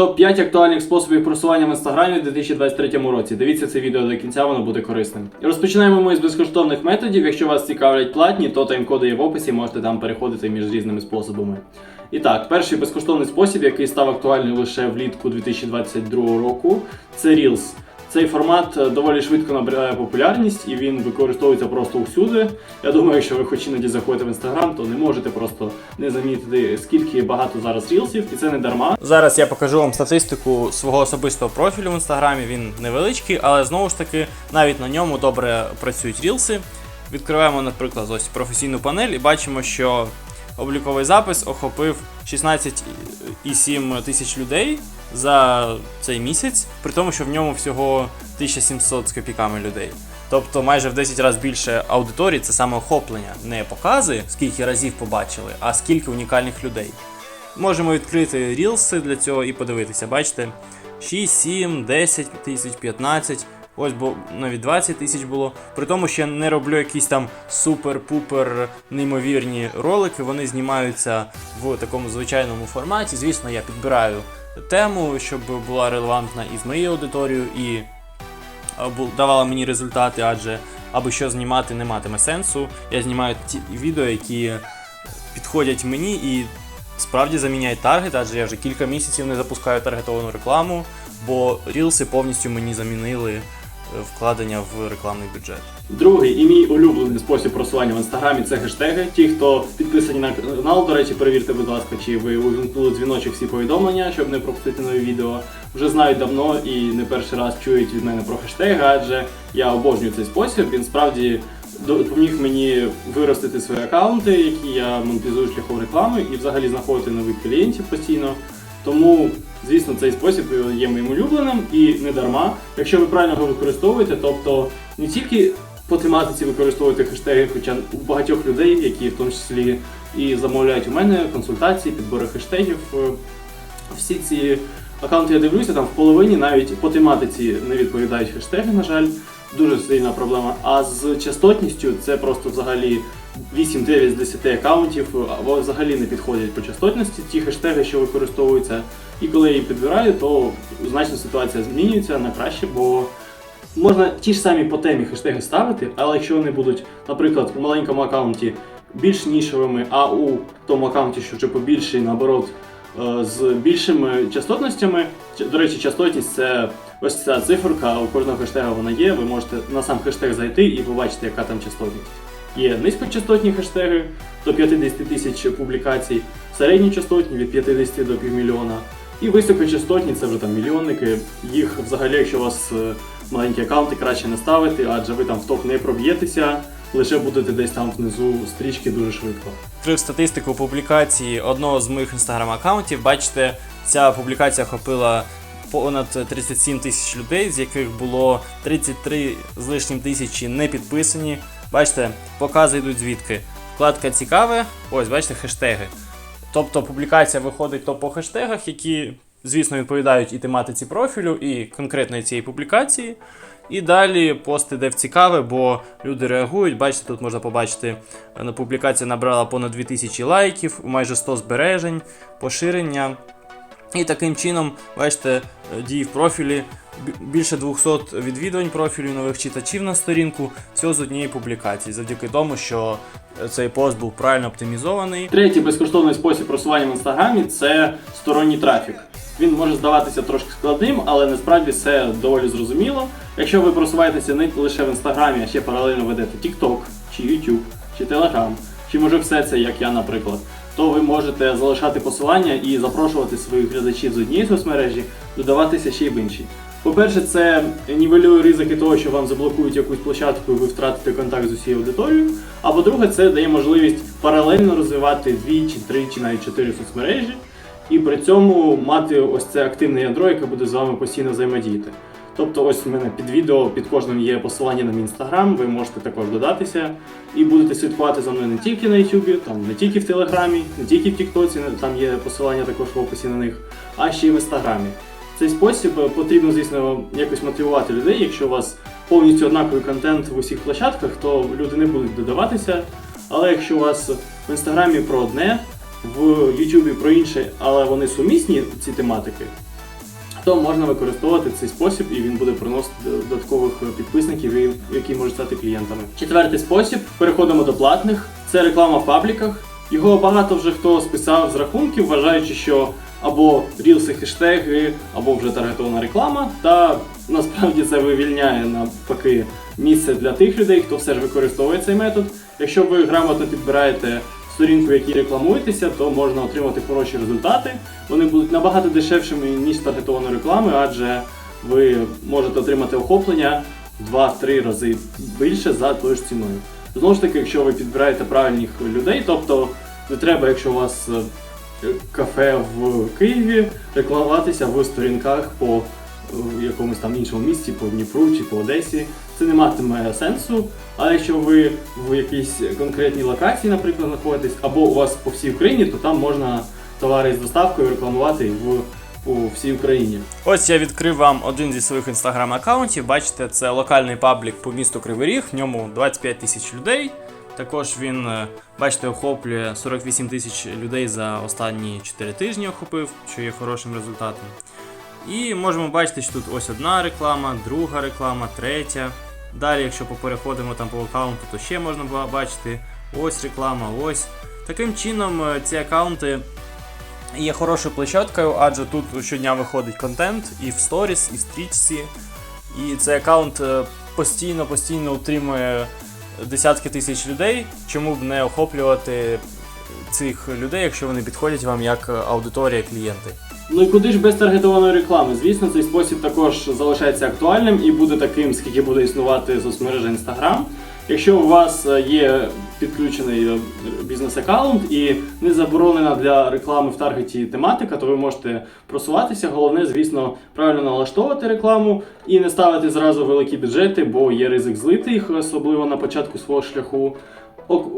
Топ-5 актуальних способів просування в інстаграмі у 2023 році. Дивіться це відео до кінця, воно буде корисним. І розпочинаємо ми з безкоштовних методів. Якщо вас цікавлять платні, то тайм-коди є в описі, можете там переходити між різними способами. І так, перший безкоштовний спосіб, який став актуальним лише влітку 2022 року, це Reels. Цей формат е, доволі швидко набирає популярність і він використовується просто усюди. Я думаю, якщо ви хоч іноді заходите в інстаграм, то не можете просто не замітити, скільки багато зараз рілсів, і це не дарма. Зараз я покажу вам статистику свого особистого профілю в інстаграмі. Він невеличкий, але знову ж таки навіть на ньому добре працюють рілси. Відкриваємо, наприклад, ось професійну панель і бачимо, що обліковий запис охопив 16,7 тисяч людей за цей місяць, при тому, що в ньому всього 1700 з копійками людей. Тобто майже в 10 разів більше аудиторії це саме охоплення, не покази, скільки разів побачили, а скільки унікальних людей. Можемо відкрити рілси для цього і подивитися. Бачите, 6, 7, 10 тисяч, 15, ось бо навіть 20 тисяч було. При тому, що я не роблю якісь там супер-пупер неймовірні ролики. Вони знімаються в такому звичайному форматі. Звісно, я підбираю тему, щоб була релевантна і з моєю аудиторією, і давала мені результати, адже аби що знімати не матиме сенсу. Я знімаю ті відео, які підходять мені і справді заміняють таргет, адже я вже кілька місяців не запускаю таргетовану рекламу, бо рілси повністю мені замінили вкладення в рекламний бюджет. Другий і мій улюблений спосіб просування в інстаграмі це хештеги. Ті, хто підписані на канал, до речі, перевірте, будь ласка, чи ви увімкнули дзвіночок всі повідомлення, щоб не пропустити нові відео. Вже знають давно і не перший раз чують від мене про хештеги, адже я обожнюю цей спосіб. Він справді допоміг мені виростити свої аккаунти, які я монетизую шляхом реклами, і взагалі знаходити нових клієнтів постійно. Тому, звісно, цей спосіб є моїм улюбленим і не дарма. Якщо ви правильно його використовуєте, тобто не тільки по тематиці використовуєте хештеги, хоча у багатьох людей, які в тому числі і замовляють у мене консультації, підбори хештегів. е, Всі ці аккаунти я дивлюся, там в половині навіть по тематиці не відповідають хештеги, на жаль, дуже сильна проблема. А з частотністю це просто взагалі 8-9 з 10 аккаунтів або взагалі не підходять по частотності ті хештеги, що використовуються. І коли я її підбираю, то значно ситуація змінюється на краще, бо можна ті ж самі по темі хештеги ставити, але якщо вони будуть, наприклад, у маленькому аккаунті більш нішевими, а у тому аккаунті, що вже побільший, наоборот, е, з більшими частотностями. До речі, частотність це ось ця циферка, у кожного хештега вона є. Ви можете на сам хештег зайти і побачити, яка там частотність. Є низькочастотні хештеги до 50 тисяч публікацій, середньочастотні від 50 до півмільйона. І високочастотні це вже там мільйонники. Їх взагалі, якщо у вас е, маленькі аккаунти, краще не ставити, адже ви там в топ не проб'єтеся, лише будете десь там внизу стрічки дуже швидко. Відкрив статистику публікації одного з моїх інстаграм-аккаунтів. Бачите, ця публікація охопила понад 37 тисяч людей, з яких було 33 з лишнім тисячі не підписані. Бачите, покази йдуть звідки. Вкладка цікаве, ось бачите, хештеги. Тобто публікація виходить то по хештегах, які, звісно, відповідають і тематиці профілю, і конкретної цієї публікації. І далі пости, де в цікаве, бо люди реагують. Бачите, тут можна побачити, е, публікація набрала понад 2000 лайків, майже 100 збережень, поширення. І таким чином, бачите, е, дії в профілі, більше 200 відвідувань профілю нових читачів на сторінку, всього з однієї публікації, завдяки тому, що е, цей пост був правильно оптимізований. Третій безкоштовний спосіб просування в інстаграмі це сторонній трафік. Він може здаватися трошки складним, але насправді все доволі зрозуміло. Якщо ви просуваєтеся не лише в інстаграмі, а ще паралельно ведете TikTok, чи YouTube, чи Telegram, чи може все це, як я, наприклад, то ви можете залишати посилання і запрошувати своїх глядачів з однієї соцмережі, додаватися ще й в інші. По-перше, це нівелює ризики того, що вам заблокують якусь площадку і ви втратите контакт з усією аудиторією. А по-друге, це дає можливість паралельно розвивати дві чи три чи навіть чотири соцмережі, і при цьому мати ось це активне ядро, яке буде з вами постійно взаємодіяти. Тобто, ось у мене під відео під кожним є посилання на мій інстаграм, ви можете також додатися і будете слідкувати за мною не тільки на Ютубі, там не тільки в Телеграмі, не тільки в Тіктоці, там є посилання також в описі на них, а ще й в інстаграмі. Цей спосіб е, потрібно, звісно, якось мотивувати людей. Якщо у вас повністю однаковий контент в усіх площадках, то люди не будуть додаватися. Але якщо у вас в інстаграмі про одне, в Ютубі про інше, але вони сумісні, ці тематики, то можна використовувати цей спосіб, і він буде приносити додаткових підписників, які можуть стати клієнтами. Четвертий спосіб переходимо до платних. Це реклама в пабліках. Його багато вже хто списав з рахунків, вважаючи, що або рілси хештеги, або вже таргетована реклама. Та насправді це вивільняє навпаки місце для тих людей, хто все ж використовує цей метод. Якщо ви грамотно підбираєте сторінку, в якій рекламуєтеся, то можна отримати хороші результати. Вони будуть набагато дешевшими, ніж таргетованої реклами, адже ви можете отримати охоплення в 2-3 рази більше за тою ж ціною. Знову ж таки, якщо ви підбираєте правильних людей, тобто не треба, якщо у вас е, кафе в Києві, рекламуватися в сторінках по е, якомусь там іншому місті, по Дніпру чи по Одесі. Це не матиме сенсу. Але якщо ви в якійсь конкретній локації, наприклад, знаходитесь, або у вас по всій Україні, то там можна товари з доставкою рекламувати в по всій Україні. Ось я відкрив вам один зі своїх інстаграм-аккаунтів. Бачите, це локальний паблік по місту Кривий Ріг, в ньому 25 тисяч людей. Також він, е, бачите, охоплює 48 тисяч людей за останні 4 тижні охопив, що є хорошим результатом. І можемо бачити, що тут ось одна реклама, друга реклама, третя. Далі, якщо попереходимо там по аккаунту, то ще можна бачити ось реклама, ось. Таким чином, е, ці аккаунти є хорошою площадкою, адже тут щодня виходить контент і в сторіс, і в стрічці. І цей аккаунт е, постійно постійно утримує десятки тисяч людей. Чому б не охоплювати цих людей, якщо вони підходять вам як е, аудиторія, клієнти? Ну і куди ж без таргетованої реклами? Звісно, цей спосіб також залишається актуальним і буде таким, скільки буде існувати соцмережа Instagram. Якщо у вас е, є підключений е, бізнес-аккаунт і не заборонена для реклами в таргеті тематика, то ви можете просуватися. Головне, звісно, правильно налаштовувати рекламу і не ставити зразу великі бюджети, бо є ризик злити їх, особливо на початку свого шляху.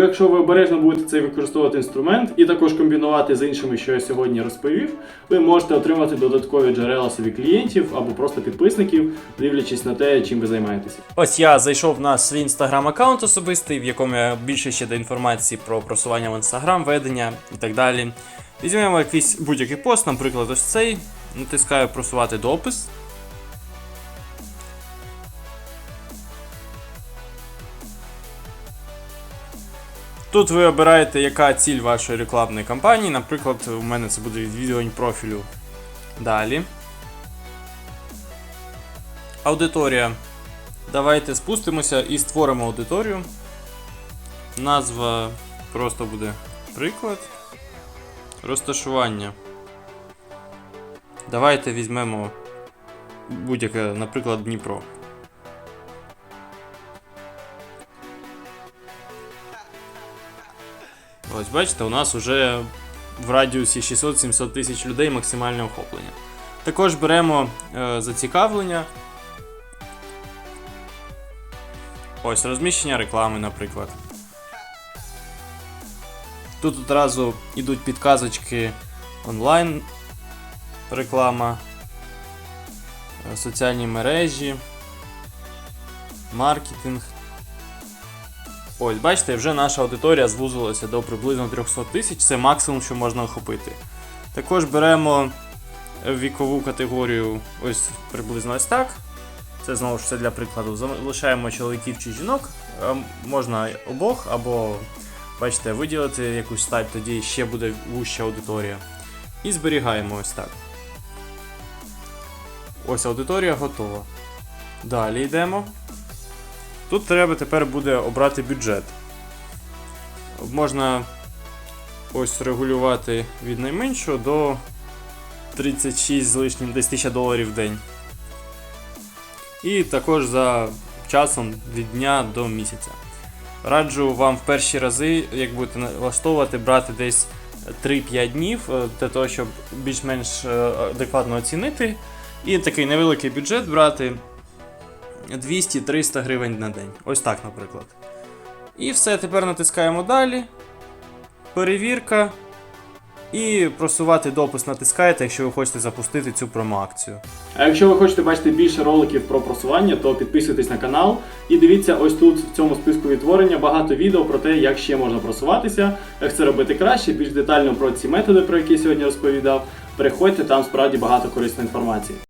Якщо ви обережно будете цей використовувати інструмент і також комбінувати з іншими, що я сьогодні розповів, ви можете отримати додаткові джерела собі клієнтів або просто підписників, дивлячись на те, чим ви займаєтеся. Ось я зайшов на свій інстаграм-аккаунт особистий, в якому я більше ще до інформації про просування в інстаграм, ведення і так далі. Візьмемо якийсь будь-який пост, наприклад, ось цей. Натискаю просувати допис. Тут ви обираєте, яка ціль вашої рекламної кампанії. Наприклад, у мене це буде відвідувань профілю. Далі. Аудиторія. Давайте спустимося і створимо аудиторію. Назва просто буде приклад. Розташування. Давайте візьмемо будь-яке, наприклад, Дніпро. Ось бачите, у нас вже в радіусі 600-700 тисяч людей максимальне охоплення. Також беремо е, зацікавлення. Ось розміщення реклами, наприклад. Тут одразу йдуть підказочки онлайн реклама, е, соціальні мережі, маркетинг. Ось, бачите, вже наша аудиторія звузилася до приблизно 300 тисяч, це максимум, що можна охопити. Також беремо вікову категорію ось приблизно ось так. Це знову ж все для прикладу. Залишаємо чоловіків чи жінок. Е, Можна обох, або, бачите, виділити якусь стать, тоді ще буде вуща аудиторія. І зберігаємо ось так. Ось аудиторія готова. Далі йдемо. Тут треба тепер буде обрати бюджет. Можна ось регулювати від найменшого до 36 з лишнім десь 1000 доларів в день. І також за часом від дня до місяця. Раджу вам в перші рази, як будете налаштовувати, брати десь 3-5 днів е, для того, щоб більш-менш е, адекватно оцінити. І такий невеликий бюджет брати 200-300 гривень на день. Ось так, наприклад. І все, тепер натискаємо далі. Перевірка. І просувати допис натискаєте, якщо ви хочете запустити цю промоакцію. А якщо ви хочете бачити більше роликів про просування, то підписуйтесь на канал і дивіться ось тут в цьому списку відтворення багато відео про те, як ще можна просуватися, як це робити краще, більш детально про ці методи, про які я сьогодні розповідав. Переходьте, там справді багато корисної інформації.